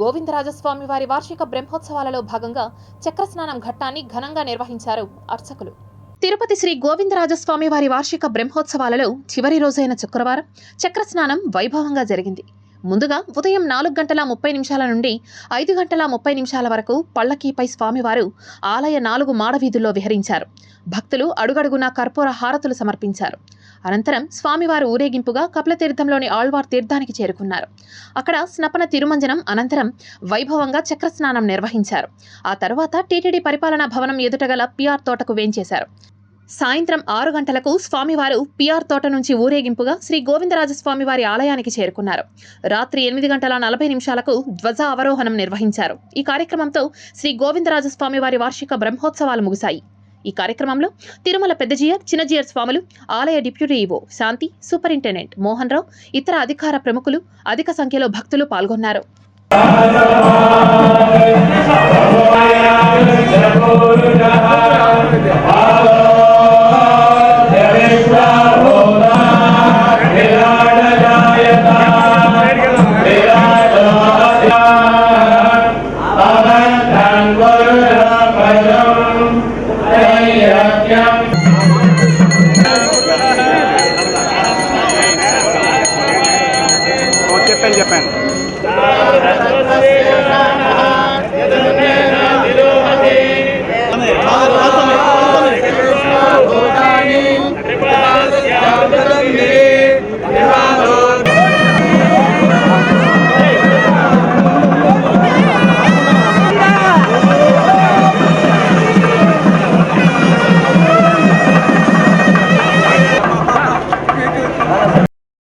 గోవిందరాజస్వామి వారి వార్షిక బ్రహ్మోత్సవాలలో భాగంగా చక్రస్నానం ఘట్టాన్ని ఘనంగా నిర్వహించారు అర్చకులు. తిరుపతి శ్రీ గోవిందరాజస్వామి వారి వార్షిక బ్రహ్మోత్సవాలలో చివరి రోజైన శుక్రవారం చక్రస్నానం వైభవంగా జరిగింది. ముందుగా ఉదయం నాలుగు గంటల ముప్పై నిమిషాల నుండి ఐదు గంటల ముప్పై నిమిషాల వరకు పళ్ళకీపై స్వామివారు ఆలయ నాలుగు మాడవీధుల్లో విహరించారు. భక్తులు అడుగడుగునా కర్పూర హారతులు సమర్పించారు. అనంతరం స్వామివారు ఊరేగింపుగా కపిలతీర్థంలోని ఆళ్వార్ తీర్థానికి చేరుకున్నారు. అక్కడ స్నపన తిరుమంజనం అనంతరం వైభవంగా చక్రస్నానం నిర్వహించారు. ఆ తర్వాత టీటీడీ పరిపాలనా భవనం ఎదుటగల పిఆర్ తోటకు వేంచేశారు. సాయంత్రం ఆరు గంటలకు స్వామివారు పిఆర్ తోట నుంచి ఊరేగింపుగా శ్రీ గోవిందరాజస్వామి వారి ఆలయానికి చేరుకున్నారు. రాత్రి ఎనిమిది గంటల నలభై నిమిషాలకు ధ్వజ అవరోహణం నిర్వహించారు. ఈ కార్యక్రమంతో శ్రీ గోవిందరాజస్వామి వారి వార్షిక బ్రహ్మోత్సవాలు ముగిశాయి. ఈ కార్యక్రమంలో తిరుమల పెద్దజీయర్ చిన్నజీయర్ స్వాములు ఆలయ deputy EO Shanti superintendent Mohan Rao ఇతర అధికార ప్రముఖులు అధిక సంఖ్యలో భక్తులు పాల్గొన్నారు. ఓ, చెప్పాను చెప్పాను భూతాని